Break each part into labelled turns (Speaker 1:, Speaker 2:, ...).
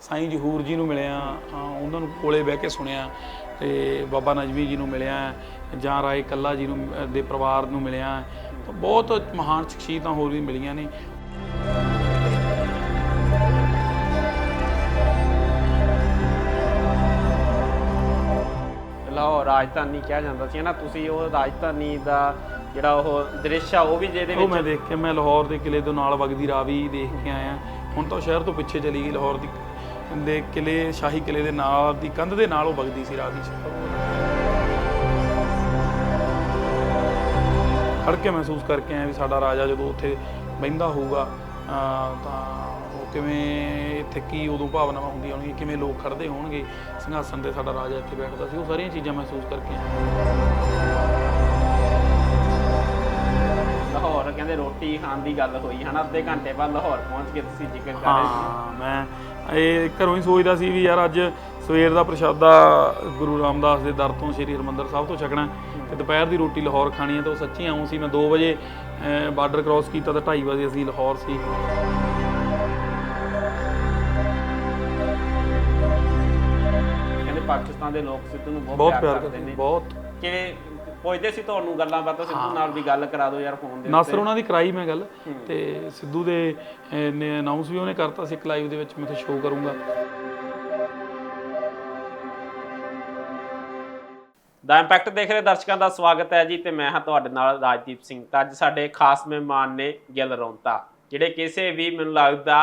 Speaker 1: ਸਾਈਂ ਜਹੂਰ ਜੀ ਨੂੰ ਮਿਲਿਆ ਉਹਨਾਂ ਨੂੰ ਕੋਲੇ ਬਹਿ ਕੇ ਸੁਣਿਆ ਤੇ ਬਾਬਾ ਨਜਮੀ ਜੀ ਨੂੰ ਮਿਲਿਆ ਜਾਂ ਰਾਏ ਕੱਲਾ ਜੀ ਨੂੰ ਦੇ ਪਰਿਵਾਰ ਨੂੰ ਮਿਲਿਆ। ਬਹੁਤ ਮਹਾਨ ਸ਼ਖਸੀਅਤਾਂ ਹੋਰ ਵੀ ਮਿਲੀਆਂ ਨੇ।
Speaker 2: ਲਾਹੌਰ ਰਾਜਧਾਨੀ ਕਿਹਾ ਜਾਂਦਾ ਸੀ ਨਾ ਤੁਸੀਂ ਉਹ ਰਾਜਧਾਨੀ ਦਾ ਜਿਹੜਾ ਉਹ ਦ੍ਰਿਸ਼ ਆ ਉਹ ਵੀ ਜਿਹਦੇ
Speaker 1: ਉਹ ਮੈਂ
Speaker 2: ਵਿੱਚ
Speaker 1: ਦੇਖ ਕੇ ਮੈਂ ਲਾਹੌਰ ਦੇ ਕਿਲੇ ਤੋਂ ਨਾਲ ਵਗਦੀ ਰਾਵੀ ਦੇਖ ਕੇ ਆਇਆ। ਹੁਣ ਤਾਂ ਸ਼ਹਿਰ ਤੋਂ ਪਿੱਛੇ ਚਲੀ ਗਈ ਲਾਹੌਰ ਦੀ ਦੇ ਕਿਲੇ ਸ਼ਾਹੀ ਕਿਲੇ ਦੇ ਨਾਲ ਦੀ ਕੰਧ ਦੇ ਨਾਲ ਉਹ ਵਗਦੀ ਸੀ ਰਾਵੀ ਖੜ ਕੇ ਮਹਿਸੂਸ ਕਰਕੇ ਆਇਆ ਵੀ ਸਾਡਾ ਰਾਜਾ ਜਦੋਂ ਉੱਥੇ ਬਹਿੰਦਾ ਹੋਊਗਾ ਤਾਂ ਉਹ ਕਿਵੇਂ ਇੱਥੇ ਕੀ ਉਦੋਂ ਭਾਵਨਾਵਾਂ ਹੁੰਦੀਆਂ ਹੋਣਗੀਆਂ ਕਿਵੇਂ ਲੋਕ ਖੜਦੇ ਹੋਣਗੇ ਸਿੰਘਾਸਣ ਤੇ ਸਾਡਾ ਰਾਜਾ ਇੱਥੇ ਬੈਠਦਾ ਸੀ ਉਹ ਸਾਰੀਆਂ ਚੀਜ਼ਾਂ ਮਹਿਸੂਸ ਕਰਕੇ
Speaker 2: ਲਾਹੌਰ ਕਹਿੰਦੇ ਰੋਟੀ ਖਾਣ ਦੀ ਗੱਲ ਹੋਈ ਹਨਾ ਅੱਧੇ ਘੰਟੇ ਬਾਅਦ ਲਾਹੌਰ ਪਹੁੰਚ ਕੇ ਤੁਸੀਂ ਜ਼ਿਕਰ ਕਰ ਰਹੇ ਸੀ
Speaker 1: ਹਾਂ ਮੈਂ ਇਹ ਘਰੋਂ ਹੀ ਸੋਚਦਾ ਸੀ ਵੀ ਯਾਰ ਅੱਜ ਸਵੇਰ ਦਾ ਪ੍ਰਸ਼ਾਦਾ ਗੁਰੂ ਰਾਮਦਾਸ ਦੇ ਦਰ ਤੋਂ ਸ੍ਰੀ ਹਰਿਮੰਦਰ ਸਾਹਿਬ ਤੋਂ ਛਕਣਾ ਤੇ ਦੁਪਹਿਰ ਦੀ ਰੋਟੀ ਲਾਹੌਰ ਖਾਣੀ ਹੈ ਤਾਂ ਉਹ ਸੱਚੀ ਆਉਂ ਸੀ। ਮੈਂ 2 ਵਜੇ ਬਾਰਡਰ ਕ੍ਰਾਸ ਕੀਤਾ ਤਾਂ 2:30 ਵਜੇ ਅਸੀਂ ਲਾਹੌਰ ਸੀ।
Speaker 2: ਕਹਿੰਦੇ ਪਾਕਿਸਤਾਨ ਦੇ ਲੋਕ ਸਿੱਧੂ ਨੂੰ ਬਹੁਤ ਪਿਆਰ ਕਰਦੇ ਨੇ।
Speaker 1: ਬਹੁਤ।
Speaker 2: ਕਿਵੇਂ ਪੁੱਛਦੇ ਸੀ ਤੁਹਾਨੂੰ ਗੱਲਾਂ ਬਾਤਾਂ ਸਿੱਧੂ ਨਾਲ ਵੀ ਗੱਲ ਕਰਾ ਦਿਓ ਯਾਰ ਫੋਨ ਦੇ
Speaker 1: ਨਾਸਰ ਉਹਨਾਂ ਦੀ ਕਰਾਈ ਮੈਂ ਗੱਲ ਤੇ ਸਿੱਧੂ ਦੇ ਨੇ ਅਨਾਉਂਸ ਵੀ ਉਹਨੇ ਕਰਤਾ ਸੀ ਇੱਕ ਲਾਈਵ ਦੇ ਵਿੱਚ ਮੈਂ ਤੇ ਸ਼ੋਅ ਕਰੂੰਗਾ।
Speaker 2: ਦਾ ਇੰਪੈਕਟ ਦੇਖ ਰਹੇ ਦਰਸ਼ਕਾਂ ਦਾ ਸਵਾਗਤ ਹੈ ਜੀ ਤੇ ਮੈਂ ਹਾਂ ਤੁਹਾਡੇ ਨਾਲ ਰਾਜਦੀਪ ਸਿੰਘ। ਤਾਂ ਅੱਜ ਸਾਡੇ ਖਾਸ ਮਹਿਮਾਨ ਨੇ ਗਿੱਲ ਰੌਂਤਾ ਜਿਹੜੇ ਕਿਸੇ ਵੀ ਮੈਨੂੰ ਲੱਗਦਾ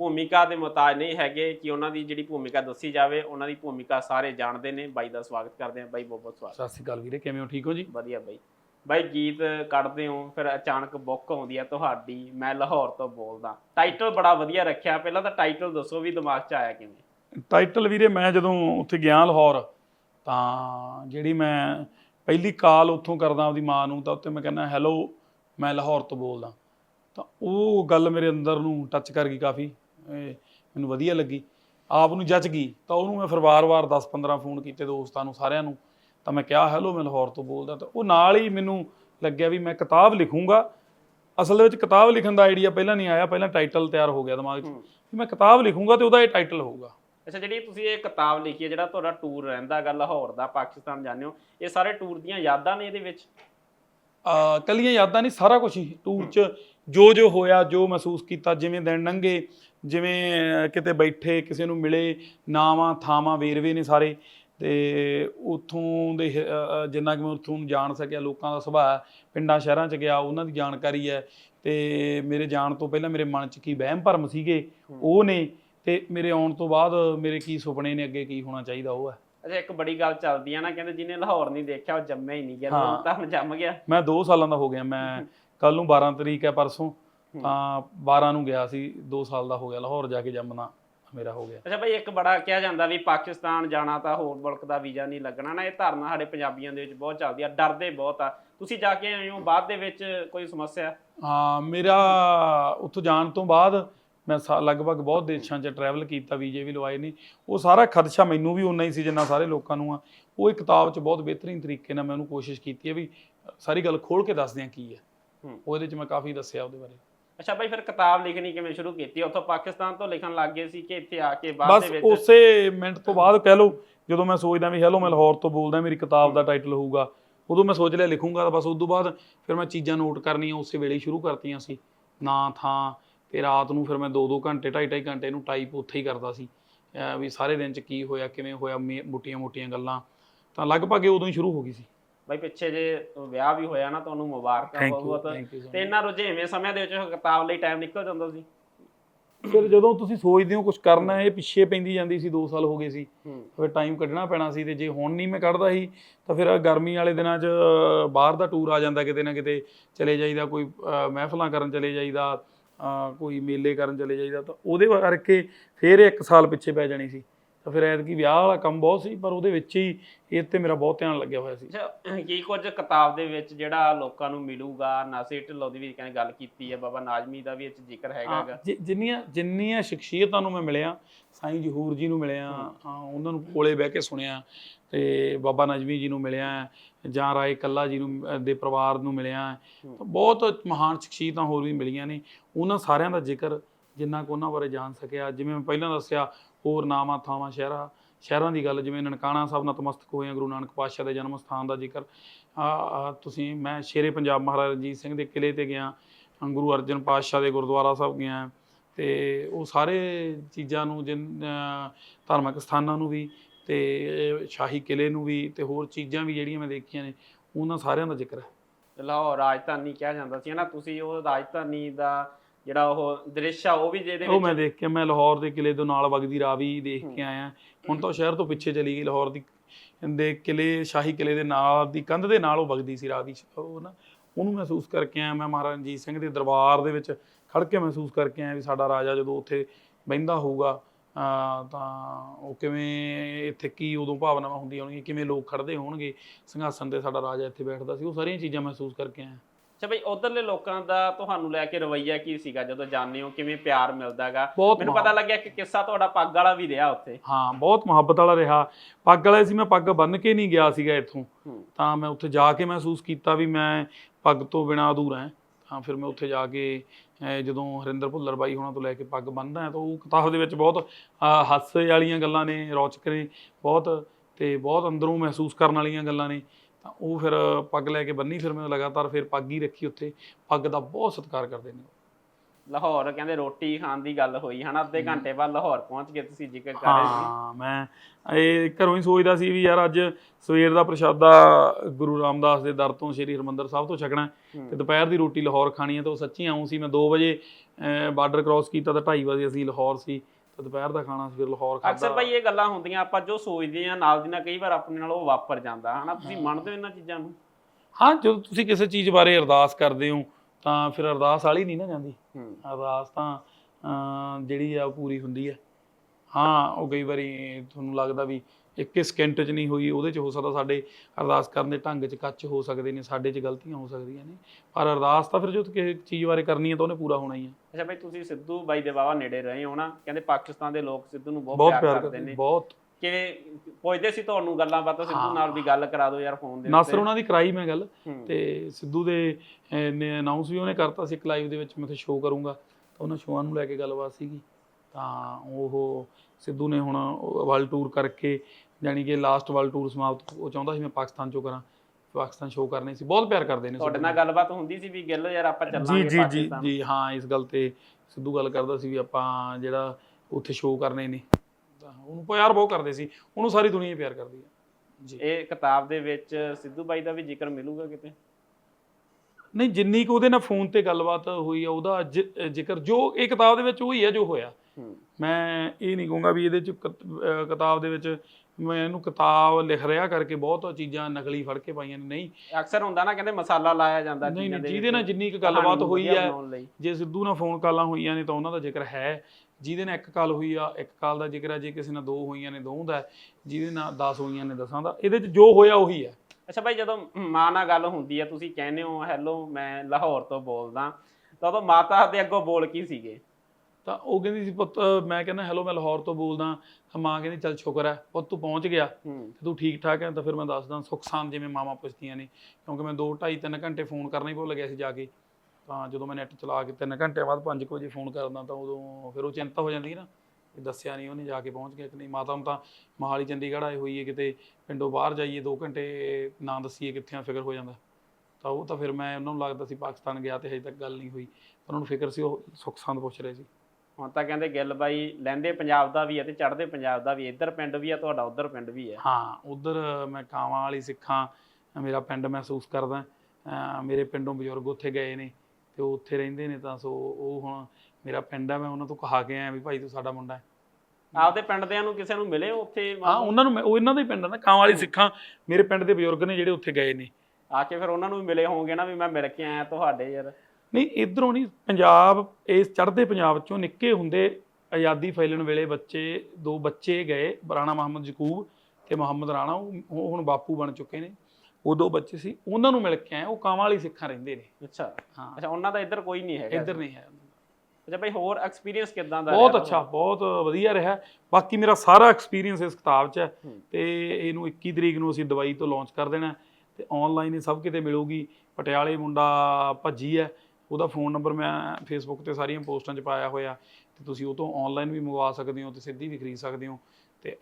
Speaker 2: ਭੂਮਿਕਾ ਦੇ ਮੁਤਾਜ ਨਹੀਂ ਹੈਗੇ ਕਿ ਉਹਨਾਂ ਦੀ ਜਿਹੜੀ ਭੂਮਿਕਾ ਦੱਸੀ ਜਾਵੇ ਉਹਨਾਂ ਦੀ ਭੂਮਿਕਾ ਸਾਰੇ ਜਾਣਦੇ ਨੇ। ਬਾਈ ਦਾ ਸਵਾਗਤ ਕਰਦੇ ਹਾਂ। ਬਾਈ ਬਹੁਤ ਬਹੁਤ ਸਵਾਗਤ।
Speaker 1: ਸਤਿ ਸ਼੍ਰੀ ਅਕਾਲ ਵੀਰੇ ਕਿਵੇਂ ਹੋ? ਠੀਕ ਹੋ ਜੀ?
Speaker 2: ਵਧੀਆ ਬਾਈ। ਬਾਈ ਗੀਤ ਕੱਢਦੇ ਹੋ ਫਿਰ ਅਚਾਨਕ ਬੁੱਕ ਆਉਂਦੀ ਹੈ ਤੁਹਾਡੀ। ਮੈਂ ਲਾਹੌਰ ਤੋਂ ਬੋਲਦਾ। ਟਾਈਟਲ ਬੜਾ ਵਧੀਆ ਰੱਖਿਆ। ਪਹਿਲਾਂ ਤਾਂ ਟਾਈਟਲ ਦੱਸੋ ਵੀ ਦਿਮਾਗ 'ਚ ਆਇਆ ਕਿਵੇਂ?
Speaker 1: ਟਾਈਟਲ ਵੀਰੇ ਮੈਂ ਜਦੋਂ ਉੱਥੇ ਗਿਆ ਲਾਹੌਰ ਤਾਂ ਜਿਹੜੀ ਮੈਂ ਪਹਿਲੀ ਕਾਲ ਉੱਥੋਂ ਕਰਦਾ ਆਪਦੀ ਮਾਂ ਨੂੰ ਤਾਂ ਉੱਤੇ ਮੈਂ ਕਹਿੰਦਾ ਹੈਲੋ ਮੈਂ ਲਾਹੌਰ ਤੋਂ ਬੋਲਦਾ। ਤਾਂ ਉਹ ਗੱਲ ਮੇਰੇ ਅੰਦਰ ਨੂੰ ਟੱਚ ਕਰ ਗਈ ਕਾਫੀ। ਇਹ ਮੈਨੂੰ ਵਧੀਆ ਲੱਗੀ। ਆਪ ਨੂੰ ਜੱਜ ਗਈ ਤਾਂ ਉਹਨੂੰ ਮੈਂ ਫਿਰ ਵਾਰ-ਵਾਰ 10-15 ਫੋਨ ਕੀਤੇ ਦੋਸਤਾਂ ਨੂੰ ਸਾਰਿਆਂ ਨੂੰ। ਤਾਂ ਮੈਂ ਕਿਹਾ ਹੈਲੋ ਮੈਂ ਲਾਹੌਰ ਤੋਂ ਬੋਲਦਾ। ਤਾਂ ਉਹ ਨਾਲ ਹੀ ਮੈਨੂੰ ਲੱਗਿਆ ਵੀ ਮੈਂ ਕਿਤਾਬ ਲਿਖੂੰਗਾ। ਅਸਲ ਵਿੱਚ ਕਿਤਾਬ ਲਿਖਣ ਦਾ ਆਈਡੀਆ ਪਹਿਲਾਂ ਨਹੀਂ ਆਇਆ ਪਹਿਲਾਂ ਟਾਈਟਲ ਤਿਆਰ ਹੋ ਗਿਆ ਦਿਮਾਗ 'ਚ ਵੀ ਮੈਂ ਕਿਤਾਬ ਲਿਖੂੰਗਾ ਤੇ ਉਹਦਾ ਇਹ ਟਾਈਟਲ ਹੋਊਗਾ।
Speaker 2: ਅੱਛਾ ਜਿਹੜੀ ਤੁਸੀਂ ਇਹ ਕਿਤਾਬ ਲਿਖੀ ਹੈ ਜਿਹੜਾ ਤੁਹਾਡਾ ਟੂਰ ਰਹਿੰਦਾ ਗਾ ਲਾਹੌਰ ਦਾ ਪਾਕਿਸਤਾਨ ਜਾਂਦੇ ਹੋ ਇਹ ਸਾਰੇ ਟੂਰ ਦੀਆਂ ਯਾਦਾਂ ਨੇ ਇਹਦੇ ਵਿੱਚ?
Speaker 1: ਆ ਕੱਲੀਆਂ ਯਾਦਾਂ ਨਹੀਂ ਸਾਰਾ ਕੁਝ ਹੀ ਟੂਰ 'ਚ ਜੋ ਜੋ ਹੋਇਆ ਜੋ ਮਹਿਸੂਸ ਕੀਤਾ ਜਿਵੇਂ ਦਿਨ ਲੰਘੇ ਜਿਵੇਂ ਕਿਤੇ ਬੈਠੇ ਕਿਸੇ ਨੂੰ ਮਿਲੇ ਨਾਵਾਂ ਥਾਵਾਂ ਵੇਰਵੇ ਨੇ ਸਾਰੇ ਤੇ ਉਥੋਂ ਦੇ ਜਿੰਨਾ ਕਿ ਮੈਂ ਉਥੋਂ ਜਾਣ ਸਕਿਆ ਲੋਕਾਂ ਦਾ ਸੁਭਾਅ ਪਿੰਡਾਂ ਸ਼ਹਿਰਾਂ 'ਚ ਗਿਆ ਉਹਨਾਂ ਦੀ ਜਾਣਕਾਰੀ ਹੈ ਤੇ ਮੇਰੇ ਜਾਣ ਤੋਂ ਪਹਿਲਾਂ ਮੇਰੇ ਮਨ 'ਚ ਕੀ ਵਹਿਮ ਭਰਮ ਸੀਗੇ ਉਹ ਨੇ ਤੇ ਮੇਰੇ ਆਉਣ ਤੋਂ ਬਾਅਦ ਮੇਰੇ ਕੀ ਸੁਪਨੇ ਨੇ ਅੱਗੇ ਕੀ ਹੋਣਾ ਚਾਹੀਦਾ ਉਹ ਹੈ।
Speaker 2: ਅੱਛਾ ਇੱਕ ਬੜੀ ਗੱਲ ਚੱਲਦੀ ਆ ਨਾ ਕਹਿੰਦੇ ਜਿਹਨੇ ਲਾਹੌਰ ਨਹੀਂ ਦੇਖਿਆ ਉਹ ਜੰਮਿਆ ਹੀ ਨਹੀਂ ਗਿਆ ਤਾਂ ਹੁਣ ਜੰਮ ਗਿਆ।
Speaker 1: ਮੈਂ 2 ਸਾਲਾਂ ਦਾ ਹੋ ਗਿਆ ਮੈਂ ਕੱਲ ਨੂੰ 12 ਤਰੀਕ ਹੈ ਪਰਸੋਂ। ਤਾਂ 12 ਨੂੰ ਗਿਆ ਸੀ 2 ਸਾਲ ਦਾ ਹੋ ਗਿਆ ਲਾਹੌਰ ਜਾ ਕੇ ਜੰਮਣਾ ਮੇਰਾ ਹੋ ਗਿਆ।
Speaker 2: ਅੱਛਾ ਭਾਈ ਇੱਕ ਬੜਾ ਕਿਹਾ ਜਾਂਦਾ ਵੀ ਪਾਕਿਸਤਾਨ ਜਾਣਾ ਤਾਂ ਹੋਰ ਮੁਲਕ ਦਾ ਵੀਜ਼ਾ ਨਹੀਂ ਲੱਗਣਾ ਨਾ ਇਹ ਧਾਰਨਾ ਸਾਡੇ ਪੰਜਾਬੀਆਂ ਦੇ ਵਿੱਚ ਬਹੁਤ ਚੱਲਦੀ ਆ ਡਰਦੇ ਬਹੁਤ ਆ। ਤੁਸੀਂ ਜਾ ਕੇ ਆਏ ਹੋ ਬਾਅਦ ਦੇ ਵਿੱਚ ਕੋਈ ਸਮੱਸਿਆ?
Speaker 1: ਹਾਂ ਮੇਰਾ ਉੱਥੋਂ ਜਾਣ ਤੋਂ ਬਾਅਦ ਮੈਂ ਲਗਭਗ ਬਹੁਤ ਦੇਸ਼ਾਂ 'ਚ ਟਰੈਵਲ ਕੀਤਾ ਵੀਜ਼ੇ ਵੀ ਲਵਾਏ ਨੇ। ਉਹ ਸਾਰਾ ਖਦਸ਼ਾ ਮੈਨੂੰ ਵੀ ਉਨਾ ਹੀ ਸੀ ਜਿੰਨਾ ਸਾਰੇ ਲੋਕਾਂ ਨੂੰ ਆ। ਉਹ ਇੱਕ ਕਿਤਾਬ 'ਚ ਬਹੁਤ ਬਿਹਤਰੀਨ ਤਰੀਕੇ ਨਾਲ ਮੈਂ ਉਹਨੂੰ ਕੋਸ਼ਿਸ਼ ਕੀਤੀ ਹੈ ਵੀ ਸਾਰੀ ਗੱਲ ਖੋਲ ਕੇ ਦੱਸਦਿਆਂ ਕੀ ਹੈ
Speaker 2: ਹੂੰ।
Speaker 1: ਉਹਦੇ 'ਚ ਮੈਂ ਕਾਫੀ ਦੱਸਿਆ ਉਹਦੇ ਬਾਰੇ।
Speaker 2: ਅੱਛਾ ਭਾਈ ਫਿਰ ਕਿਤਾਬ ਲਿਖਣੀ ਕਿਵੇਂ ਸ਼ੁਰੂ ਕੀਤੀ? ਉੱਥੋਂ ਪਾਕਿਸਤਾਨ ਤੋਂ ਲਿਖਣ ਲੱਗ ਗਏ ਸੀ ਕਿ ਇੱਥੇ ਆ ਕੇ ਬਾਅਦ
Speaker 1: ਬਸ
Speaker 2: ਦੇ ਵਿੱਚ?
Speaker 1: ਉਸੇ ਮਿੰਟ ਤੋਂ ਬਾਅਦ ਕਹਿ ਲਓ ਜਦੋਂ ਮੈਂ ਸੋਚਦਾ ਵੀ ਹੈਲੋ ਮੈਂ ਲਾਹੌਰ ਤੋਂ ਬੋਲਦਾ ਮੇਰੀ ਕਿਤਾਬ ਦਾ ਟਾਈਟਲ ਹੋਊਗਾ। ਉਦੋਂ ਮੈਂ ਸੋਚ ਲਿਆ ਲਿਖੂੰਗਾ ਤਾਂ ਬਸ ਉਸ ਤੋਂ ਬਾਅਦ ਫਿਰ ਮੈਂ ਚੀਜ਼ਾਂ ਨੋਟ ਕਰਨੀਆਂ ਉਸੇ ਵੇਲੇ ਹੀ ਸ਼ੁਰੂ ਕਰਤੀਆਂ ਸੀ। ਨਾਂ ਥਾਂ ਤੇ ਰਾਤ ਨੂੰ ਫਿਰ ਮੈਂ 2-2 ਘੰਟੇ 2.5 ਘੰਟੇ ਨੂੰ ਟਾਈਪ ਉੱਥੇ ਹੀ ਕਰਦਾ ਸੀ। ਅਹ ਵੀ ਸਾਰੇ ਦਿਨ ਚ ਕੀ ਹੋਇਆ ਕਿਵੇਂ ਹੋਇਆ ਮੋਟੀਆਂ-ਮੋਟੀਆਂ ਗੱਲਾਂ। ਤਾਂ ਲਗਭਗ ਇਹ ਉਦੋਂ ਹੀ ਸ਼ੁਰੂ ਹੋ ਗਈ ਸੀ।
Speaker 2: ਭਾਈ ਪਿੱਛੇ ਜੇ ਵਿਆਹ ਵੀ ਹੋਇਆ ਨਾ ਤੁਹਾਨੂੰ ਮੁਬਾਰਕਾਂ
Speaker 1: Thank
Speaker 2: ਬਹੁਤ
Speaker 1: you,
Speaker 2: ਬਹੁਤ।
Speaker 1: thank you so
Speaker 2: ਤੇ ਇੰਨਾ ਰੁਝੇਵੇਂ ਸਮੇਂ ਦੇ ਵਿੱਚ ਕਿਤਾਬ ਲਈ ਟਾਈਮ ਨਿਕਲ ਜਾਂਦਾ ਸੀ।
Speaker 1: ਫਿਰ ਜਦੋਂ ਤੁਸੀਂ ਸੋਚਦੇ ਹੋ ਕੁਝ ਕਰਨਾ ਹੈ, ਇਹ ਪਿੱਛੇ ਪੈਂਦੀ ਜਾਂਦੀ ਸੀ 2 ਸਾਲ ਹੋ ਗਏ ਸੀ।
Speaker 2: ਹੂੰ।
Speaker 1: ਫਿਰ ਟਾਈਮ ਕੱਢਣਾ ਪੈਣਾ ਸੀ ਤੇ ਜੇ ਹੁਣ ਨਹੀਂ ਮੈਂ ਕੱਢਦਾ ਸੀ ਤਾਂ ਫਿਰ ਗਰਮੀ ਵਾਲੇ ਦਿਨਾਂ 'ਚ ਅਹ, ਬਾਹਰ ਦਾ ਟੂਰ ਆ ਜਾਂਦਾ ਕਿਤੇ ਨਾ ਕਿਤੇ ਚਲੇ ਜਾਈਦਾ ਕੋਈ ਅਹ, ਮਹਿਫਲਾਂ ਕਰਨ ਚਲੇ ਜਾਈਦਾ ਅਹ, ਕੋਈ ਮੇਲੇ ਕਰਨ ਚਲੇ ਜਾਈਦਾ ਤਾਂ ਉਹਦੇ ਕਰਕੇ ਫਿਰ ਇੱਕ ਸਾਲ ਪਿੱਛੇ ਪੈ ਜਾਣੀ ਸੀ। ਤਾਂ ਫਿਰ ਐਤਕੀ ਵਿਆਹ ਵਾਲਾ ਕੰਮ ਬਹੁਤ ਸੀ ਪਰ ਉਹਦੇ ਵਿੱਚ ਹੀ ਇਹ ਤੇ ਮੇਰਾ ਬਹੁਤ ਧਿਆਨ ਲੱਗਿਆ ਹੋਇਆ ਸੀ।
Speaker 2: ਅੱਛਾ ਕੀ ਕੁਝ ਕਿਤਾਬ ਦੇ ਵਿੱਚ ਜਿਹੜਾ ਲੋਕਾਂ ਨੂੰ ਮਿਲੂਗਾ ਨਾਸਿਰ ਢਿੱਲੋਂ ਦੀ ਵੀ ਕਹਿੰਦੇ ਗੱਲ ਕੀਤੀ ਹੈ ਬਾਬਾ ਨਾਜ਼ਮੀ ਦਾ ਵੀ ਇਹ 'ਚ ਜ਼ਿਕਰ ਹੈਗਾ
Speaker 1: ਹਾਂ,
Speaker 2: ਗਾ।
Speaker 1: ਜਿ- ਜਿੰਨੀਆਂ ਜਿੰਨੀਆਂ ਸ਼ਖਸੀਅਤਾਂ ਨੂੰ ਮੈਂ ਮਿਲਿਆ ਸਾਈਂ ਜਹੂਰ ਜੀ ਨੂੰ ਮਿਲਿਆ ਉਹਨਾਂ ਨੂੰ ਕੋਲੇ ਬਹਿ ਕੇ ਸੁਣਿਆ ਤੇ ਬਾਬਾ ਨਜਮੀ ਜੀ ਨੂੰ ਮਿਲਿਆ ਜਾਂ ਰਾਏ ਕੱਲਾ ਜੀ ਨੂੰ ਦੇ ਪਰਿਵਾਰ ਨੂੰ ਮਿਲਿਆ ਬਹੁਤ ਮਹਾਨ ਸ਼ਖਸੀਅਤਾਂ ਹੋਰ ਵੀ ਮਿਲੀਆਂ ਨੇ। ਉਹਨਾਂ ਸਾਰਿਆਂ ਦਾ ਜ਼ਿਕਰ ਜਿੰਨਾ ਕੁ ਉਹਨਾਂ ਬਾਰੇ ਜਾਣ ਸਕਿਆ ਜਿਵੇਂ ਮੈਂ ਪਹਿਲਾਂ ਦੱਸਿਆ ਹੋਰ ਨਾਵਾਂ, ਥਾਵਾਂ, ਸ਼ਹਿਰਾਂ ਸ਼ਹਿਰਾਂ ਦੀ ਗੱਲ, ਜਿਵੇਂ ਨਨਕਾਣਾ ਸਾਹਿਬ ਨਤਮਸਤਕ ਹੋਏ ਆ, ਗੁਰੂ ਨਾਨਕ ਪਾਤਸ਼ਾਹ ਦੇ ਜਨਮ ਸਥਾਨ ਦਾ ਜ਼ਿਕਰ। ਤੁਸੀਂ, ਮੈਂ ਸ਼ੇਰੇ ਪੰਜਾਬ ਮਹਾਰਾਜਾ ਰਣਜੀਤ ਸਿੰਘ ਦੇ ਕਿਲੇ ਤੇ ਗਿਆ, ਗੁਰੂ ਅਰਜਨ ਪਾਤਸ਼ਾਹ ਦੇ ਗੁਰਦੁਆਰਾ ਸਾਹਿਬ ਗਿਆ, ਤੇ ਉਹ ਸਾਰੇ ਚੀਜ਼ਾਂ ਨੂੰ, ਜਿਨ ਧਾਰਮਿਕ ਸਥਾਨਾਂ ਨੂੰ ਵੀ, ਤੇ ਸ਼ਾਹੀ ਕਿਲੇ ਨੂੰ ਵੀ, ਤੇ ਹੋਰ ਚੀਜ਼ਾਂ ਵੀ ਜਿਹੜੀਆਂ ਮੈਂ ਦੇਖੀਆਂ ਨੇ, ਉਹਨਾਂ ਸਾਰਿਆਂ ਦਾ ਜ਼ਿਕਰ ਹੈ।
Speaker 2: ਤੇ ਲਾਹੌਰ ਰਾਜਧਾਨੀ ਕਿਹਾ ਜਾਂਦਾ ਸੀ ਨਾ ਤੁਸੀਂ ਉਹ ਰਾਜਧਾਨੀ ਦਾ ਜਿਹੜਾ ਉਹ ਦ੍ਰਿਸ਼ ਆ ਉਹ ਵੀ ਜਿਹਦੇ
Speaker 1: ਉਹ ਮੈਂ ਦੇਖ ਕੇ ਮੈਂ ਲਾਹੌਰ ਦੇ ਕਿਲੇ ਦੇ ਨਾਲ ਵਗਦੀ ਰਾਵੀ ਦੇਖ ਕੇ ਆਇਆ। ਹੁਣ ਤਾਂ ਉਹ ਸ਼ਹਿਰ ਤੋਂ ਪਿੱਛੇ ਚਲੀ ਗਈ ਲਾਹੌਰ ਦੀ ਦੇ ਕਿਲੇ ਸ਼ਾਹੀ ਕਿਲੇ ਦੇ ਨਾਲ ਦੀ ਕੰਧ ਦੇ ਨਾਲ ਉਹ ਵਗਦੀ ਸੀ ਰਾਵੀ ਉਹ ਨਾ ਉਹਨੂੰ ਮਹਿਸੂਸ ਕਰਕੇ ਆਇਆ ਮੈਂ ਮਹਾਰਾਜਾ ਰਣਜੀਤ ਸਿੰਘ ਦੇ ਦਰਬਾਰ ਦੇ ਵਿੱਚ ਖੜ ਕੇ ਮਹਿਸੂਸ ਕਰਕੇ ਆਇਆ ਵੀ ਸਾਡਾ ਰਾਜਾ ਜਦੋਂ ਉੱਥੇ ਬਹਿੰਦਾ ਹੋਊਗਾ ਤਾਂ ਉਹ ਕਿਵੇਂ ਇੱਥੇ ਕੀ ਉਦੋਂ ਭਾਵਨਾਵਾਂ ਹੁੰਦੀਆਂ ਹੋਣਗੀਆਂ ਕਿਵੇਂ ਲੋਕ ਖੜਦੇ ਹੋਣਗੇ ਸਿੰਘਾਸਨ ਤੇ ਸਾਡਾ ਰਾਜਾ ਇੱਥੇ ਬੈਠਦਾ ਸੀ ਉਹ ਸਾਰੀਆਂ ਚੀਜ਼ਾਂ ਮਹਿਸੂਸ ਕਰਕੇ ਆਇਆ।
Speaker 2: ਅੱਛਾ ਬਈ ਉਧਰਲੇ ਲੋਕਾਂ ਦਾ ਤੁਹਾਨੂੰ ਲੈ ਕੇ ਰਵਈਆ ਕੀ ਸੀਗਾ? ਜਦੋਂ ਜਾਣਦੇ ਹੋ ਕਿਵੇਂ ਪਿਆਰ ਮਿਲਦਾਗਾ? ਮੈਨੂੰ ਪਤਾ ਲੱਗਿਆ ਕਿ ਕਿੱਸਾ ਤੁਹਾਡਾ ਪੱਗ ਵਾਲਾ ਵੀ ਰਿਹਾ ਉੱਥੇ।
Speaker 1: ਹਾਂ ਬਹੁਤ ਮੁਹੱਬਤ ਵਾਲਾ ਰਿਹਾ। ਪੱਗ ਵਾਲੇ ਸੀ ਮੈਂ ਪੱਗ ਬੰਨ ਕੇ ਨਹੀਂ ਗਿਆ ਸੀਗਾ ਇੱਥੋਂ। ਤਾਂ ਮੈਂ ਉੱਥੇ ਜਾ ਕੇ ਮਹਿਸੂਸ ਕੀਤਾ ਵੀ ਮੈਂ ਪੱਗ ਤੋਂ ਬਿਨਾ ਅਧੂਰਾ ਹਾਂ। ਤਾਂ ਫਿਰ ਮੈਂ ਉੱਥੇ ਜਾ ਕੇ ਜਦੋਂ ਹਰਿੰਦਰ ਭੁੱਲਰ ਬਾਈ ਹੋਣਾ ਤੋਂ ਲੈ ਕੇ ਪੱਗ ਬੰਨਦਾ ਹਾਂ ਤਾਂ ਉਹ ਕਿਤਾਬ ਦੇ ਵਿੱਚ ਬਹੁਤ ਹਾਸੇ ਵਾਲੀਆਂ ਗੱਲਾਂ ਨੇ ਰੌਚਕ ਨੇ ਬਹੁਤ ਤੇ ਬਹੁਤ ਅੰਦਰੋਂ ਮਹਿਸੂਸ ਕਰਨ ਵਾਲੀਆਂ ਗੱਲਾਂ ਨੇ। ਤਾਂ ਉਹ ਫਿਰ ਪੱਗ ਲੈ ਕੇ ਬੰਨੀ ਫਿਰ ਮੈਂ ਲਗਾਤਾਰ ਫਿਰ ਪੱਗ ਹੀ ਰੱਖੀ ਉੱਥੇ। ਪੱਗ ਦਾ ਬਹੁਤ ਸਤਿਕਾਰ ਕਰਦੇ ਨੇ
Speaker 2: ਲਾਹੌਰ ਕਹਿੰਦੇ ਰੋਟੀ ਖਾਣ ਦੀ ਗੱਲ ਹੋਈ ਹਨਾ? ਅੱਧੇ ਘੰਟੇ ਬਾਅਦ ਲਾਹੌਰ ਪਹੁੰਚ ਗਏ ਤੁਸੀਂ ਜ਼ਿਕਰ ਕਰ ਰਹੇ ਸੀ।
Speaker 1: ਹਾਂ ਮੈਂ ਇਹ ਘਰੋਂ ਹੀ ਸੋਚਦਾ ਸੀ ਵੀ ਯਾਰ ਅੱਜ ਸਵੇਰ ਦਾ ਪ੍ਰਸ਼ਾਦਾ ਗੁਰੂ ਰਾਮਦਾਸ ਦੇ ਦਰ ਤੋਂ ਸ੍ਰੀ ਹਰਿਮੰਦਰ ਸਾਹਿਬ ਤੋਂ ਛਕਣਾ। ਤੇ ਦੁਪਹਿਰ ਦੀ ਰੋਟੀ ਲਾਹੌਰ ਖਾਣੀ ਹੈ ਤਾਂ ਉਹ ਸੱਚੀ ਆਉਂ ਸੀ। ਮੈਂ 2 ਵਜੇ ਬਾਰਡਰ ਕ੍ਰਾਸ ਕੀਤਾ ਤਾਂ 2:30 ਵਜੇ ਅਸੀਂ ਲਾਹੌਰ ਸੀ। ਦੁਪਹਿਰ ਦਾ ਖਾਣਾ ਫਿਰ ਲਾਹੌਰ ਖਾਦਾ
Speaker 2: ਅਕਸਰ ਭਾਈ ਇਹ ਗੱਲਾਂ ਹੁੰਦੀਆਂ ਆਪਾਂ ਜੋ ਸੋਚਦੇ ਆ ਨਾਲ ਦੀ ਨਾਲ ਕਈ ਵਾਰ ਆਪਣੇ ਨਾਲ ਉਹ ਵਾਪਰ ਜਾਂਦਾ ਹਨਾ? ਤੁਸੀਂ ਮੰਨਦੇ ਹੋ ਇਹਨਾਂ ਚੀਜ਼ਾਂ ਨੂੰ?
Speaker 1: ਹਾਂ ਜਦੋਂ ਤੁਸੀਂ ਕਿਸੇ ਚੀਜ਼ ਬਾਰੇ ਅਰਦਾਸ ਕਰਦੇ ਹੋ ਤਾਂ ਫਿਰ ਅਰਦਾਸ ਵਾਲੀ ਨਹੀਂ ਨਾ ਜਾਂਦੀ। ਅਰਦਾਸ ਤਾਂ ਜਿਹੜੀ ਆ ਪੂਰੀ ਹੁੰਦੀ ਹੈ ਹਾਂ ਉਹ ਕਈ ਵਾਰੀ ਤੁਹਾਨੂੰ ਲੱਗਦਾ ਵੀ ਇੱਕ ਸਕਿੰਟ 'ਚ ਨਹੀਂ ਹੋਈ ਉਹਦੇ 'ਚ ਹੋ ਸਕਦਾ ਸਾਡੇ ਅਰਦਾਸ ਕਰਨ ਦੇ ਢੰਗ 'ਚ ਕੱਚ ਹੋ ਸਕਦੇ ਨੇ ਸਾਡੇ 'ਚ ਗਲਤੀਆਂ ਹੋ ਸਕਦੀਆਂ ਨੇ। ਪਰ ਅਰਦਾਸ ਤਾਂ ਫਿਰ ਜੋ ਕਿਸੇ ਚੀਜ਼ ਬਾਰੇ ਕਰਨੀ ਹੈ ਤਾਂ ਉਹਨੇ ਪੂਰਾ ਹੋਣਾ ਹੀ ਹੈ।
Speaker 2: ਅੱਛਾ ਭਾਈ ਤੁਸੀਂ ਸਿੱਧੂ ਬਾਈ ਦੇ ਵਾਵਾ ਨੇੜੇ ਰਹੇ ਹੋ ਨਾ ਕਹਿੰਦੇ ਪਾਕਿਸਤਾਨ ਦੇ ਲੋਕ ਸਿੱਧੂ ਨੂੰ ਬਹੁਤ ਪਿਆਰ ਕਰਦੇ ਨੇ।
Speaker 1: ਬਹੁਤ।
Speaker 2: ਕਿਵੇਂ ਪੁੱਛਦੇ ਸੀ ਤੁਹਾਨੂੰ ਗੱਲਾਂ ਬਾਤਾਂ ਸਿੱਧੂ। ਨਾਲ ਵੀ ਗੱਲ ਕਰਾ ਦਿਓ ਯਾਰ ਫੋਨ ਦੇ
Speaker 1: ਨਾਸਰ ਉਹਨਾਂ ਦੀ ਕਰਾਈ ਮੈਂ ਗੱਲ। ਤੇ ਸਿੱਧੂ ਦੇ ਨੇ ਅਨਾਉਂਸ ਵੀ ਉਹਨੇ ਕਰਤਾ ਸੀ ਇੱਕ ਲਾਈਵ ਦੇ ਵਿੱਚ ਮੈਂ ਸ਼ੋਅ ਕਰੂੰਗਾ। ਤਾਂ ਉਹਨਾਂ ਸ਼ੋਆਂ ਨੂੰ ਲੈ ਕੇ ਗੱਲਬਾਤ ਸੀਗੀ। ਤਾਂ ਉਹ ਸਿੱਧੂ ਨੇ ਹੁਣ ਵਰਲਡ ਟੂਰ ਕਰਕੇ ਜਾਣੀ ਕਿ ਲਾਸਟ ਵਰਲਡ ਟੂਰ ਸਮਾਪਤ ਉਹ ਚਾਹੁੰਦਾ ਸੀ ਮੈਂ ਪਾਕਿਸਤਾਨ ਚੋਂ ਕਰਾਂ। ਪਾਕਿਸਤਾਨ ਸ਼ੋਅ ਕਰਨੇ ਸੀ ਬਹੁਤ ਪਿਆਰ ਕਰਦੇ ਨੇ
Speaker 2: ਤੁਹਾਡੇ ਨਾਲ ਗੱਲਬਾਤ ਹੁੰਦੀ ਸੀ ਵੀ ਗਿੱਲ ਯਾਰ ਆਪਾਂ
Speaker 1: ਜੀ
Speaker 2: ਚੱਲਾਂਗੇ
Speaker 1: ਜੀ ਜੀ
Speaker 2: ਪਾਕਿਸਤਾਨ।
Speaker 1: ਜੀ ਹਾਂ ਇਸ ਗੱਲ ਤੇ ਸਿੱਧੂ ਗੱਲ ਕਰਦਾ ਸੀ ਵੀ ਆਪਾਂ ਜਿਹੜਾ ਉੱਥੇ ਸ਼ੋਅ ਕਰਨੇ ਨੇ ਉਹਨੂੰ ਪਿਆਰ ਬਹੁਤ ਕਰਦੇ ਸੀ ਉਹਨੂੰ ਸਾਰੀ ਦੁਨੀਆ ਪਿਆਰ ਕਰਦੀ ਹੈ ਜੀ।
Speaker 2: ਇਹ ਕਿਤਾਬ ਦੇ ਵਿੱਚ ਸਿੱਧੂ ਬਾਈ ਦਾ ਵੀ ਜ਼ਿਕਰ ਮਿਲੂਗਾ ਕਿਤੇ?
Speaker 1: ਨਹੀਂ ਜਿੰਨੀ ਕੁ ਉਹਦੇ ਨਾਲ ਫੋਨ ਤੇ ਗੱਲਬਾਤ ਹੋਈ ਆ ਉਹਦਾ ਜ- ਜ਼ਿਕਰ ਜੋ ਇਹ ਕਿਤਾਬ ਦੇ ਵਿੱਚ ਉਹੀ ਹੈ ਜੋ ਹੋਇਆ। ਮੈਂ ਇਹ ਨਹੀਂ ਕਹੂੰਗਾ ਵੀ ਇਹਦੇ ਚ ਕਿਤ- ਅਹ ਕਿਤਾਬ ਦੇ ਵਿੱਚ ਮੈਂ ਇਹਨੂੰ ਕਿਤਾਬ ਲਿਖ ਰਿਹਾ ਕਰਕੇ ਬਹੁਤ ਚੀਜ਼ਾਂ ਨਕਲੀ ਫੜ ਕੇ ਪਾਈਆਂ ਨੇ। ਨਹੀਂ।
Speaker 2: ਅਕਸਰ ਹੁੰਦਾ ਨਾ ਕਹਿੰਦੇ ਮਸਾਲਾ ਲਾਇਆ ਜਾਂਦਾ
Speaker 1: ਨਹੀਂ ਨਹੀਂ ਜਿਹਦੇ ਨਾਲ ਜਿੰਨੀ ਕੁ ਗੱਲਬਾਤ ਹੋਈ ਹੈ। ਜੇ ਸਿੱਧੂ ਨਾਲ ਫੋਨ ਕਾਲਾਂ ਹੋਈਆਂ ਨੇ ਤਾਂ ਉਹਨਾਂ ਦਾ ਜ਼ਿਕਰ ਹੈ। ਜਿਹਦੇ ਨਾਲ ਇੱਕ ਕਾਲ ਹੋਈ ਆ ਇੱਕ ਕਾਲ ਦਾ ਜ਼ਿਕਰ ਹੈ ਜੇ ਕਿਸੇ ਨਾਲ ਦੋ ਹੋਈਆਂ ਨੇ ਦੋ ਦਾ ਹੈ, ਜਿਹਦੇ ਨਾਲ 10 ਹੋਈਆਂ ਨੇ ਦਸਾਂ ਦਾ ਇਹਦੇ ਚ ਜੋ ਹੋਇਆ ਉਹੀ ਹੈ।
Speaker 2: ਅੱਛਾ ਭਾਈ ਜਦੋਂ ਮਾਂ ਨਾਲ ਗੱਲ ਹੁੰਦੀ ਹੈ ਤੁਸੀਂ ਕਹਿੰਦੇ ਹੋ ਹੈਲੋ ਮੈਂ ਲਾਹੌਰ ਤੋਂ ਬੋਲਦਾ। ਤਾਂ ਉਦੋਂ ਮਾਤਾ ਦੇ ਅੱਗੋਂ ਬੋਲ ਕੀ ਸੀਗੇ?
Speaker 1: ਤਾਂ ਉਹ ਕਹਿੰਦੀ ਸੀ ਪੁੱਤ ਮੈਂ ਕਹਿੰਦਾ ਹੈਲੋ ਮੈਂ ਲਾਹੌਰ ਤੋਂ ਬੋਲਦਾ ਤਾਂ ਮਾਂ ਕਹਿੰਦੀ ਚੱਲ ਸ਼ੁਕਰ ਹੈ ਪੁੱਤ ਤੂੰ ਪਹੁੰਚ ਗਿਆ। ਤੇ ਤੂੰ ਠੀਕ ਠਾਕ ਹੈ ਤਾਂ ਫਿਰ ਮੈਂ ਦੱਸਦਾ ਸੁੱਖ ਸਾਂਦ ਜਿਵੇਂ ਮਾਮਾ ਪੁੱਛਦੀਆਂ ਨੇ। ਕਿਉਂਕਿ ਮੈਂ 2 2.5 3 ਘੰਟੇ ਫੋਨ ਕਰਨਾ ਹੀ ਭੁੱਲ ਗਿਆ ਸੀ ਜਾ ਕੇ। ਤਾਂ ਜਦੋਂ ਮੈਂ ਨੈਟ ਚਲਾ ਕੇ 3 ਘੰਟੇ ਬਾਅਦ 5 ਵਜੇ ਫੋਨ ਕਰਦਾ ਤਾਂ ਉਦੋਂ ਫਿਰ ਉਹ ਚਿੰਤਾ ਹੋ ਜਾਂਦੀ ਹੈ ਨਾ ਵੀ ਦੱਸਿਆ ਨਹੀਂ ਉਹਨੇ ਜਾ ਕੇ ਪਹੁੰਚ ਗਿਆ ਕਿ ਨਹੀਂ। ਮਾਤਾ ਨੂੰ ਤਾਂ ਮਹਾਲੀ ਚੰਡੀਗੜ੍ਹ ਆਏ ਹੋਈ ਹੈ ਕਿਤੇ ਪਿੰਡੋਂ ਬਾਹਰ ਜਾਈਏ 2 ਘੰਟੇ ਨਾ ਦੱਸੀਏ ਕਿੱਥੇ ਆ ਫਿਕਰ ਹੋ ਜਾਂਦਾ। ਤਾਂ ਉਹ ਤਾਂ ਫਿਰ ਮੈਂ ਉਹਨਾਂ ਨੂੰ ਲੱਗਦਾ ਸੀ ਪਾਕਿਸਤਾਨ ਗਿਆ ਤੇ ਹਜੇ ਤੱਕ ਗੱਲ ਨਹੀਂ ਹੋਈ। ਉਹਨਾਂ ਨੂੰ ਫਿਕਰ ਸੀ ਉਹ ਸੁੱਖ ਸਾਂਦ ਪੁੱਛ ਰਹੇ ਸੀ।
Speaker 2: ਹੁਣ ਤਾਂ ਕਹਿੰਦੇ ਗਿੱਲ ਬਾਈ ਲਹਿੰਦੇ ਪੰਜਾਬ ਦਾ ਵੀ ਹੈ ਤੇ ਚੜ੍ਹਦੇ ਪੰਜਾਬ ਦਾ ਵੀ। ਇੱਧਰ ਪਿੰਡ ਵੀ ਹੈ ਤੁਹਾਡਾ ਉੱਧਰ ਪਿੰਡ ਵੀ ਹੈ।
Speaker 1: ਹਾਂ ਉਧਰ ਮੈਂ ਕਾਵਾਂ ਵਾਲੀ ਸਿੱਖਾਂ ਮੇਰਾ ਪਿੰਡ ਮਹਿਸੂਸ ਕਰਦਾ। ਮੇਰੇ ਪਿੰਡੋਂ ਬਜ਼ੁਰਗ ਉੱਥੇ ਗਏ ਨੇ ਤੇ ਉਹ ਉੱਥੇ ਰਹਿੰਦੇ ਨੇ ਤਾਂ ਸੋ ਉਹ ਹੁਣ ਮੇਰਾ ਪਿੰਡ ਆ ਮੈਂ ਉਹਨਾਂ ਤੋਂ ਕਹਾ ਕੇ ਆਇਆ ਵੀ ਭਾਈ ਤੂੰ ਸਾਡਾ ਮੁੰਡਾ ਹੈ।
Speaker 2: ਆਪਦੇ ਪਿੰਡ ਦਿਆਂ ਨੂੰ ਕਿਸੇ ਨੂੰ ਮਿਲੇ ਉੱਥੇ?
Speaker 1: ਹਾਂ ਉਹਨਾਂ ਨੂੰ ਉਹ ਇਹਨਾਂ ਦਾ ਹੀ ਪਿੰਡ ਆ ਨਾ ਕਾਵਾਂ ਵਾਲੀ ਸਿੱਖਾਂ ਮੇਰੇ ਪਿੰਡ ਦੇ ਬਜ਼ੁਰਗ ਨੇ ਜਿਹੜੇ ਉੱਥੇ ਗਏ ਨੇ।
Speaker 2: ਆ ਕੇ ਫਿਰ ਉਹਨਾਂ ਨੂੰ ਵੀ ਮਿਲੇ ਹੋਵੋਗੇ ਨਾ ਵੀ ਮੈਂ ਮਿਲ ਕੇ ਆਇਆ ਤੁਹਾਡੇ ਯਾਰ।
Speaker 1: ਨਹੀਂ ਇਧਰੋਂ ਨਹੀਂ ਪੰਜਾਬ ਇਸ ਚੜ੍ਹਦੇ ਪੰਜਾਬ ਚੋਂ ਨਿੱਕੇ ਹੁੰਦੇ ਆਜ਼ਾਦੀ ਫੈਲਣ ਵੇਲੇ ਬੱਚੇ ਦੋ ਬੱਚੇ ਗਏ ਰਾਣਾ ਮੁਹੰਮਦ ਯਕੂਬ ਤੇ ਮੁਹੰਮਦ ਰਾਣਾ ਉਹ ਹੁਣ ਬਾਪੂ ਬਣ ਚੁੱਕੇ ਨੇ। ਉਹ ਦੋ ਬੱਚੇ ਸੀ ਉਹਨਾਂ ਨੂੰ ਮਿਲ ਕੇ ਆਏ ਉਹ ਕਾਵਾਂ ਵਾਲੀ ਸਿੱਖਾਂ ਰਹਿੰਦੇ ਨੇ।
Speaker 2: ਅੱਛਾ।
Speaker 1: ਹਾਂ।
Speaker 2: ਅੱਛਾ ਉਹਨਾਂ ਦਾ ਇੱਧਰ ਕੋਈ ਨਹੀਂ ਹੈਗਾ।
Speaker 1: ਇੱਧਰ ਨਹੀਂ ਹੈ
Speaker 2: ਅੱਛਾ ਭਾਈ ਹੋਰ ਐਕਸਪੀਰੀਅੰਸ ਕਿਦਾਂ ਦਾ
Speaker 1: ਬਹੁਤ ਅੱਛਾ ਬਹੁਤ ਵਧੀਆ ਰਿਹਾ। ਬਾਕੀ ਮੇਰਾ ਸਾਰਾ ਐਕਸਪੀਰੀਅੰਸ ਇਸ ਕਿਤਾਬ 'ਚ ਹੈ। ਤੇ ਇਹਨੂੰ 21 ਤਰੀਕ ਨੂੰ ਅਸੀਂ ਦੁਬਈ ਤੋਂ ਲਾਂਚ ਕਰ ਦੇਣਾ ਤੇ ਆਨਲਾਈਨ ਇਹ ਸਭ ਕਿਤੇ ਮਿਲੂਗੀ। ਪਟਿਆਲੇ ਮੁੰਡਾ ਭੱਜੀ ਹੈ ਉਹਦਾ ਫੋਨ ਨੰਬਰ ਮੈਂ ਫੇਸਬੁੱਕ ਤੇ ਸਾਰੀਆਂ ਪੋਸਟਾਂ 'ਚ ਪਾਇਆ ਹੋਇਆ ਤੇ ਤੁਸੀਂ ਉਹ ਤੋਂ ਆਨਲਾਈਨ ਵੀ ਮੰਗਵਾ ਸਕਦੇ ਹੋ ਤੇ ਸਿੱਧੀ ਵੀ ਖਰੀਦ ਸਕਦੇ ਹੋ ਤੇ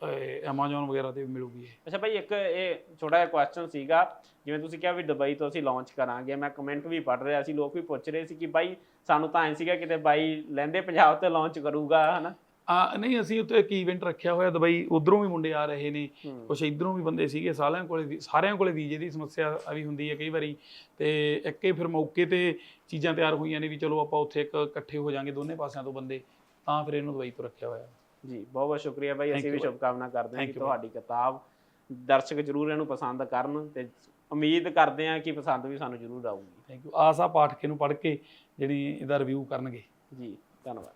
Speaker 1: Amazon ਵਗੈਰਾ ਤੇ ਵੀ ਮਿਲੂਗੀ ਇਹ।
Speaker 2: ਅੱਛਾ ਭਾਈ, ਇੱਕ ਇਹ ਛੋਟਾ ਜਿਹਾ ਕੁਐਸਚਨ ਸੀਗਾ, ਜਿਵੇਂ ਤੁਸੀਂ ਕਿਹਾ ਵੀ ਦੁਬਈ ਤੋਂ ਅਸੀਂ ਲਾਂਚ ਕਰਾਂਗੇ, ਮੈਂ ਕਮੈਂਟ ਵੀ ਪੜ੍ਹ ਰਿਹਾ ਸੀ, ਲੋਕ ਵੀ ਪੁੱਛ ਰਹੇ ਸੀ ਕਿ ਬਾਈ ਸਾਨੂੰ ਤਾਂ ਐਂ ਸੀਗਾ ਕਿਤੇ ਬਾਈ ਲੈਂਦੇ ਪੰਜਾਬ ਤੇ ਲਾਂਚ ਕਰੂਗਾ, ਹਨਾ?
Speaker 1: ਆ ਨਹੀਂ ਅਸੀਂ ਉੱਥੇ ਇੱਕ ਇਵੈਂਟ ਰੱਖਿਆ ਹੋਇਆ ਦੁਬਈ ਉਧਰੋਂ ਵੀ ਮੁੰਡੇ ਆ ਰਹੇ ਨੇ। ਕੁਛ ਇਧਰੋਂ ਵੀ ਬੰਦੇ ਸੀਗੇ ਸਾਰਿਆਂ ਕੋਲੇ ਸਾਰਿਆਂ ਕੋਲੇ ਵੀਜ਼ੇ ਦੀ ਸਮੱਸਿਆ ਵੀ ਹੁੰਦੀ ਹੈ ਕਈ ਵਾਰੀ। ਤੇ ਇੱਕੇ ਫਿਰ ਮੌਕੇ ਤੇ ਚੀਜ਼ਾਂ ਤਿਆਰ ਹੋਈਆਂ ਨੇ ਵੀ ਚਲੋ ਆਪਾਂ ਉੱਥੇ ਇੱਕ ਇਕੱਠੇ ਹੋ ਜਾਾਂਗੇ ਦੋਨੇ ਪਾਸਿਆਂ ਤੋਂ ਬੰਦੇ ਤਾਂ ਫਿਰ ਇਹਨੂੰ ਦੁਬਈ ਤੋਂ ਰੱਖਿਆ ਹੋਇਆ।
Speaker 2: ਜੀ ਬਹੁਤ ਬਹੁਤ ਸ਼ੁਕਰੀਆ
Speaker 1: Thank
Speaker 2: ਅਸੀਂ ਵੀ। ਸ਼ੁਭਕਾਮਨਾ ਕਰਦੇ ਹਾਂ ਕਿ ਤੁਹਾਡੀ ਕਿਤਾਬ ਦਰਸ਼ਕ ਜਰੂਰ ਇਹਨੂੰ ਪਸੰਦ ਕਰਨ ਤੇ ਉਮੀਦ ਕਰਦੇ ਹਾਂ ਕਿ ਪਸੰਦ ਵੀ ਸਾਨੂੰ ਜਰੂਰ ਆਊਗੀ।
Speaker 1: ਥੈਂਕ ਯੂ ਆਸਾ ਪਾਠਕੇ ਨੂੰ ਪੜ੍ਹ ਕੇ ਜਿਹੜੀ ਇਹਦਾ ਰਿਵਿਊ ਕਰਨਗੇ।
Speaker 2: ਜੀ ਧੰਨਵਾਦ।